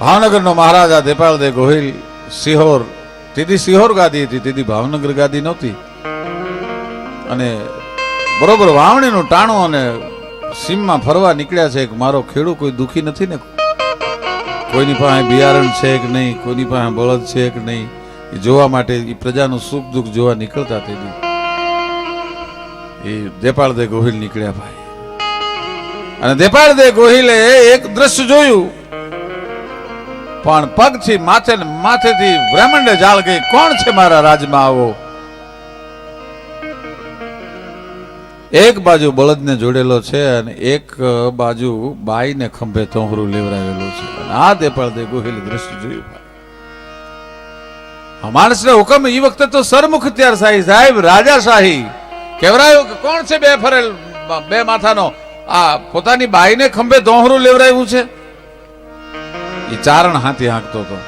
ભાવનગરનો મહારાજા દેપાળદેવ ગોહિલ સિહોર તેથી સિહોર ગાદી હતી તેથી ભાવનગર ગાદી નહોતી. અને બરોબર વાવણીનું ટાણું અને સીમમાં ફરવા નીકળ્યા છે કે મારો ખેડૂત કોઈ દુખી નથી ને? કોઈની પાસે બિયારણ છે કે નહીં? કોઈની પાસે બળદ છે કે નહીં? એ જોવા માટે એ પ્રજાનું સુખ દુઃખ જોવા નીકળતા તેથી એ દેપાળદે ગોહિલ નીકળ્યા ભાઈ. અને દેપાળદે ગોહિલે એક દ્રશ્ય જોયું. પણ પગથી માથે માથેથી બ્રહ્માંડે જાળ ગઈ. કોણ છે મારા રાજમાં આવો? એક બાજુ બળદને જોડેલો છે અને એક બાજુ બાઈને ખંભે તોહરું લેવરાવેલું છે. અને આ દેપાળદે ગોહેલી દ્રશ્ય જોયું માણસને હુકમ એ વખતે તો સરમુખ ત્યાર સાહી સાહેબ રાજાશાહી કેવરાયો કે કોણ છે બે ફરેલ, બે માથાનો? આ પોતાની બાઈને ખંભે દોહરું લેવરાયું છે? એ ચારણ હાથી હાંકતો હતો.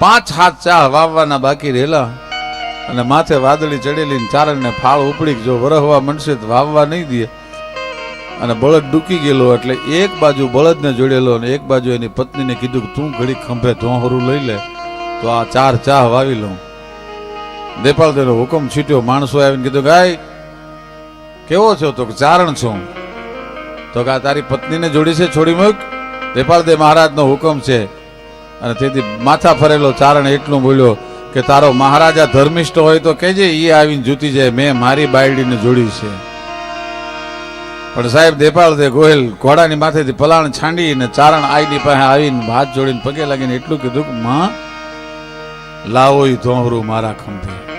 પાંચ હાથ ચા વાવવાના બાકી રહેલા અને માથે વાદળી ચડેલી ચારણને ફાળ ઉપડી જો વરહવા મનશે તો વાવવા નહીં દે. અને બળદ ડૂકી ગયેલો એટલે એક બાજુ બળદને જોડેલો અને એક બાજુ એની પત્નીને કીધું કે તું ઘડી ખંભે ધોહરું લઈ લે, તો આ ચાર ચા વાવી લઉં. દેપાળ તેનો હુકમ છૂટ્યો માણસો આવીને કીધું ગાય, કેવો છો? તો ચારણ છું. તો કે આ તારી પત્નીને જોડી છે, છોડી મૂક. દેપાળ દે મહારાજનો હુકમ છે. અને તેથી માથા ફરેલો ચારણ એટલું બોલ્યો કે, તારો મહારાજા ધર્મિષ્ઠ હોય તો કેજે એ આવીને જૂતી જાય. મેં મારી બાયડીને જોડી છે. પણ સાહેબ દેપાળ દે ગોહિલ ઘોડાની માથેથી પલાણ છાંડી ને ચારણ આઈની પાસે આવીને હાથ જોડીને પગે લાગીને એટલું કીધું કે, માં, લાવો એ ધોહરું મારા ખંભે.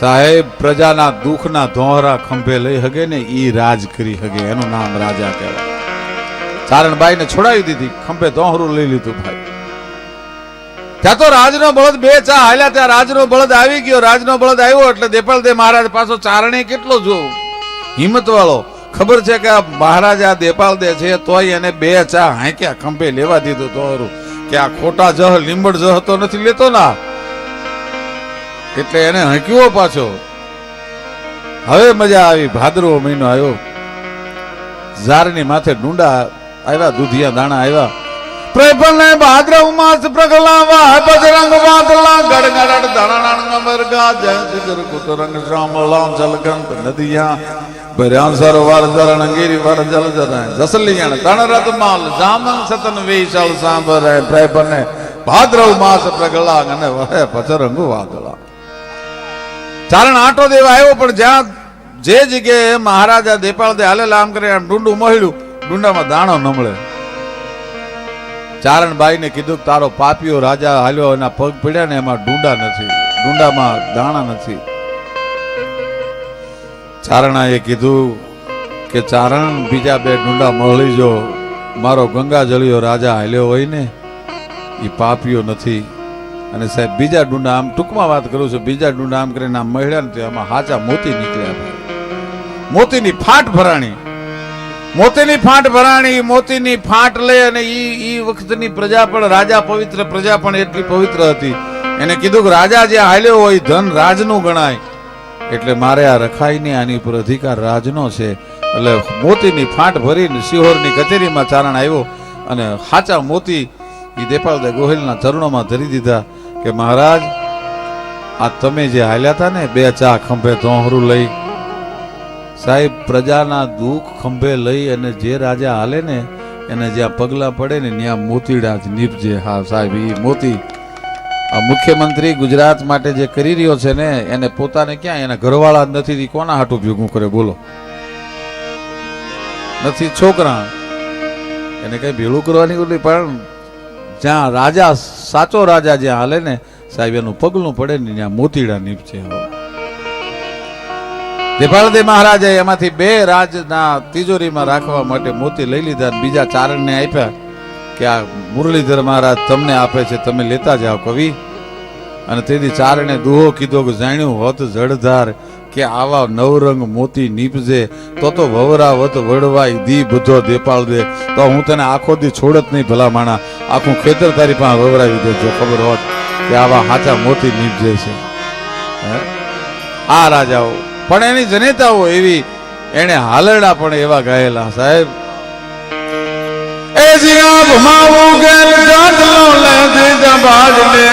સાહેબ, પ્રજાના દુઃખના ધોહરા ખંભે લઈ હગે ને એ રાજ કરી હગે. એનું નામ રાજા કહેવાય. ચારણબાઈ ને છોડાવી દીધી. ખંભે દોહરું લઈ લીધું ભાઈ. ત્યાં તો રાજનો બળદ બે ચા હાલ્યા. ત્યાં રાજનો બળદ આવી ગયો. રાજનો બળદ આવ્યો એટલે દેપાલ દે મહારાજ પાછો ચારણે કેટલો જો હિંમત વાળો ખબર છે કે આ મહારાજા દેપાલ દે છે, તોય એને બે ચા હાંક્યા. ખંભે લેવા દીધું તોરું કે આ ખોટા જહ, લીંબડ જહ તો નથી લેતો ના. એટલે એને હાંક્યો પાછો. હવે મજા આવી. ભાદરવો મહિનો આવ્યો. ઝારની માથે ડુંડા આવ્યા, દૂધિયા દાણા આવ્યા. પ્રભને ભાદ્રવ માસ પ્રગલાવા, બજરંગ વાદલા ગડગડ ધરણણ મરગા જય જગર કુતરંગ શ્યામલા જલગંત નદિયા, ભર્યા સરોવર ધરણ ગીરી વર જલ જરાય જસલિયણ તણ રત જામન સતન વિશાળ સાંભરે પ્રભને ભાદ્રવ માસ પ્રગલા, અને વહે બજરંગ વાદળા. ચારણ આટો દેવા આવ્યો, પણ જ્યાં જે જગ્યાએ મહારાજા દેપાળ દે હાલે લામ કરે આમ ડુંડું ડુંડામાં દાણો ન મળે. ચારણબાઈ ને કીધું કે તારો પાપીઓ રાજા હાલ્યો એના પગ પડ્યા ને એમાં ડુંડા નથી. ડુંડામાં દાણા નથી. ચારણાએ કીધું કે ચારણ, બીજા બે ડુંડા મળી જો. મારો ગંગા જળિયો રાજા હાલ્યો હોય ને એ પાપીઓ નથી. અને સાહેબ, બીજા ડુંડા આમ ટૂંકમાં વાત કરું છું, બીજા ડુંડા આમ કરીને આમ મળ્યા ને આમાં હાચા મોતી નીકળ્યા મોતીની ફાટ ભરાણી. મોતીની ફાંટ ભરાણી, મોતીની ફાંટ લઈ અને ઈ ઈ વખતની પ્રજા પણ, રાજા પવિત્ર પ્રજા પણ એટલી પવિત્ર હતી. એને કીધું કે રાજા જે હાલ્યો હોય, ધન રાજનું ગણાય. એટલે મારે આ રખાઈને આની ઉપર અધિકાર રાજનો છે. એટલે મોતીની ફાંટ ભરીને સિહોરની કચેરીમાં ચારણ આવ્યો અને સાચા મોતી એ દેપાલદે ગોહિલના ચરણોમાં ધરી દીધા કે મહારાજ, આ તમે જે હાલ્યા હતા ને, બે ચા ખંભે તોહરું લઈ સાહેબ, પ્રજાના દુઃખ ખંભે લઈ અને જે રાજા હાલે ને, એને જ્યાં પગલા પડે ને, ત્યાં મોતીડા જ નીપજે. હા, સાહેબ એ મોતી. મુખ્યમંત્રી ગુજરાત માટે જે કરી રહ્યો છે ને, એને પોતાને ક્યાં, એના ઘરવાળા જ નથી. કોના હાટું ભેગું કરે? બોલો. નથી, છોકરા. એને કઈ ભેળું કરવાની ઓલી, પણ જ્યાં રાજા, સાચો રાજા જ્યાં હાલે ને, સાહેબ, એનું પગલું પડે ને, ત્યાં મોતીડા નીપજે હવે. દેપાળદે મહારાજે એમાંથી બે રાજના તિજોરીમાં રાખવા માટે મોતી લઈ લીધા બીજા ચારણને આપ્યા કે આ મુરલીધર મહારાજ તમને આપે છે, તમે લેતા જાઓ કવિ. અને તેથી ચારણે દુહો કીધો કે જાણ્યું હોત જળધાર કે આવા નવરંગ મોતી નીપજે, તો તો વવરાવત વડવાય દી બધો દેપાળ દે તો હું તને આખો દી છોડત નહીં ભલા માણા. આખું ખેતર તારી પાસે વવરાવી દેજો ખબર હોત કે આવા હાચા મોતી નીપજે છે? આ રાજાઓ પણ એની જનેતાઓ એવી એને હાલરડા પણ એવા ગાયેલા, સાહેબ. જીયા ભમાવું ગેલ જાતલો લે દીદ બાજ ને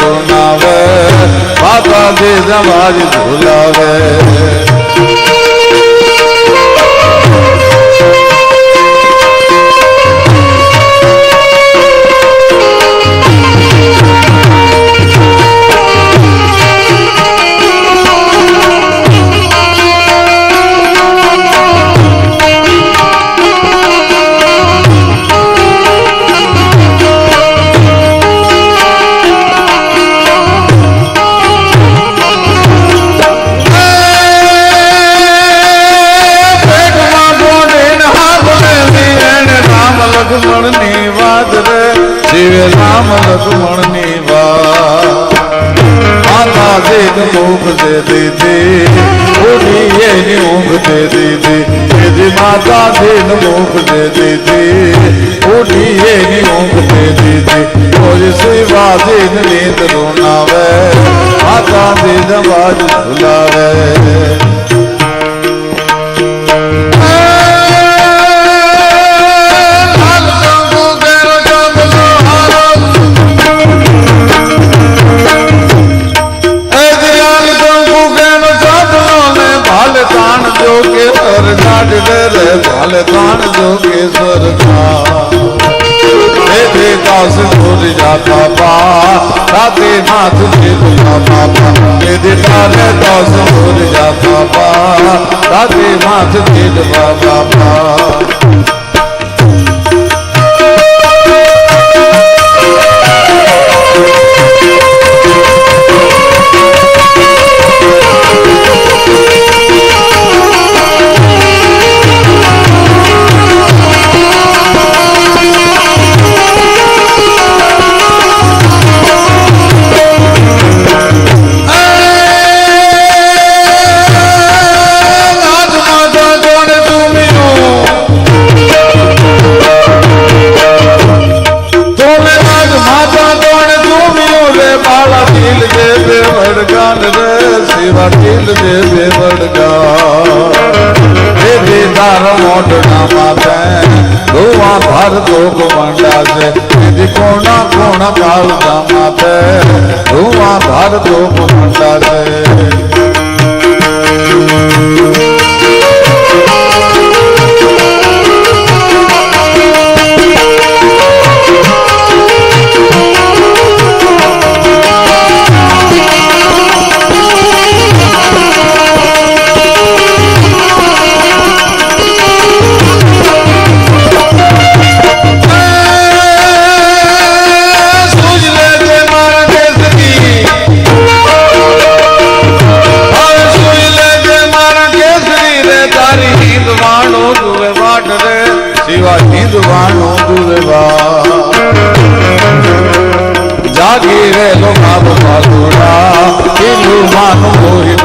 લોનાવે માતા દીદ બાજ ઝુલાવે. દે દીધી ઉડી એની ઊંઘ દે દીધી દીદી માતા દેખ મુખ દે દીધી ઉડી એની ઊંઘ દે દીધી કોઈ સેવા દિન નીંદ રોનાવે માતા દિન બાજ ભૂલાવે ભાલે તાણ જોગેશ્વર દાસ ભૂલ જાતા પા રાતે નાથ જે બાપા એ દિલાલે દાસ ભૂલ જાતા પા રાતે નાથ જે બાપા નાથ હે બેદાર મોઢના માથે ગોવા ભાર તો મંડા છે દીદી કોણા કોણા કાળના માથે ગોવા ભાર તો મંડા માનું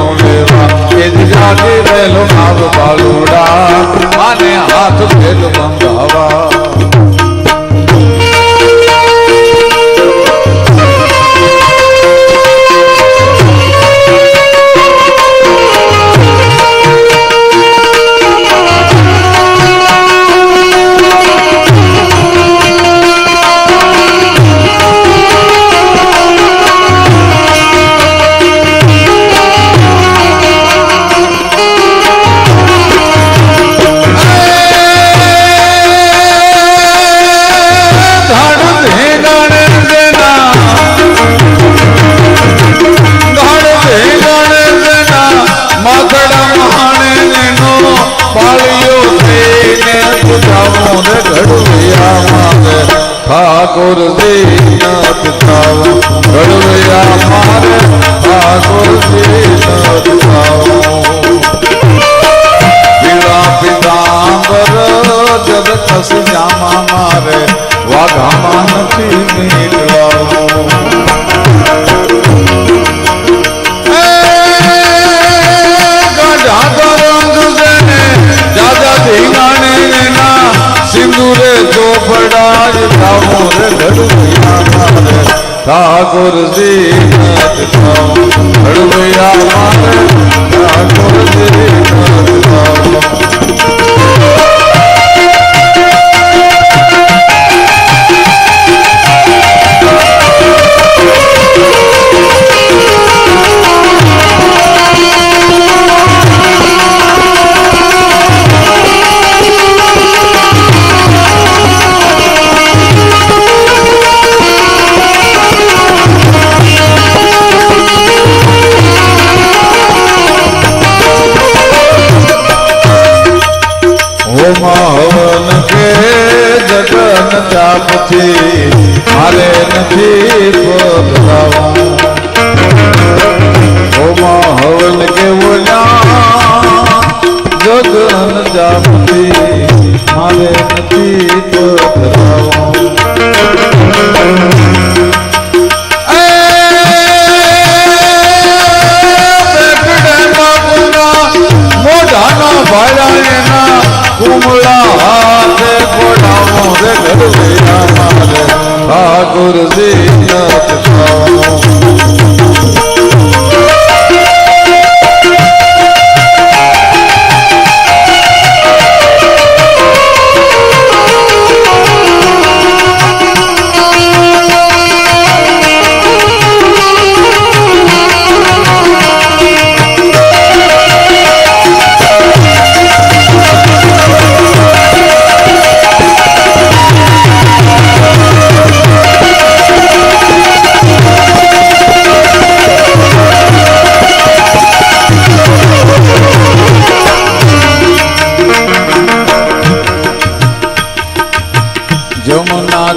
ઠાકોરજી ઘડવૈયા મારે ઠાકોરજી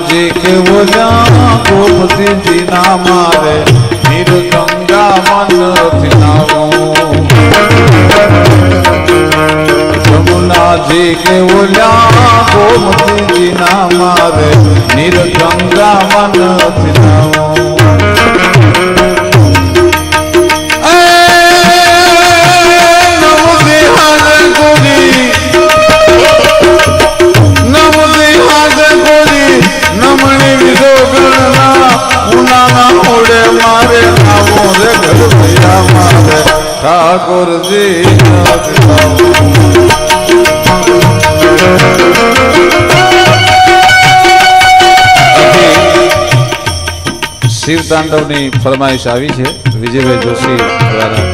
જમુનાજી કેવો ગોપતિજી ના મારે? નીર ગંગા મન નાવું જમુનાજી કે બોલ્યા ગોમતીજી ના મારે? નીર ગંગા મન નાવું. તાંડવની ફરમાઈશ આવી છે. વિજયભાઈ જોશી દ્વારા.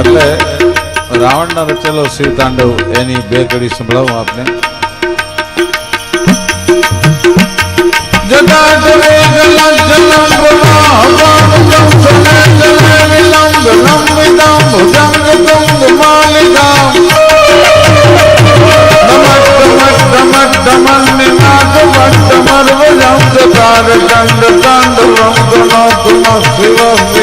એટલે રાવણના રચેલો શિવ તાંડવ, એની બે કડી સંભળાવું આપને. ભુજંગ નમસ્તમસ્તમસ્તમન્નિનાદ દંડ દંડ ગણો તુમ Shiv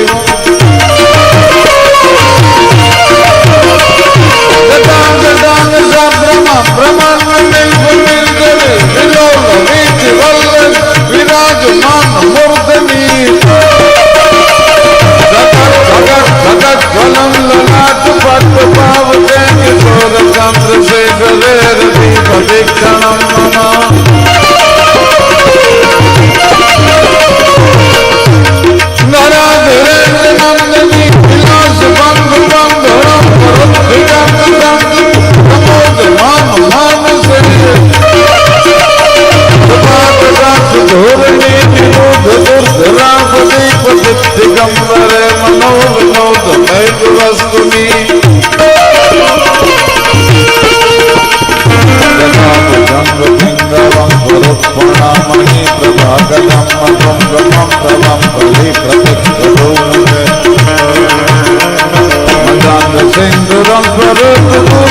Sing the wrong brother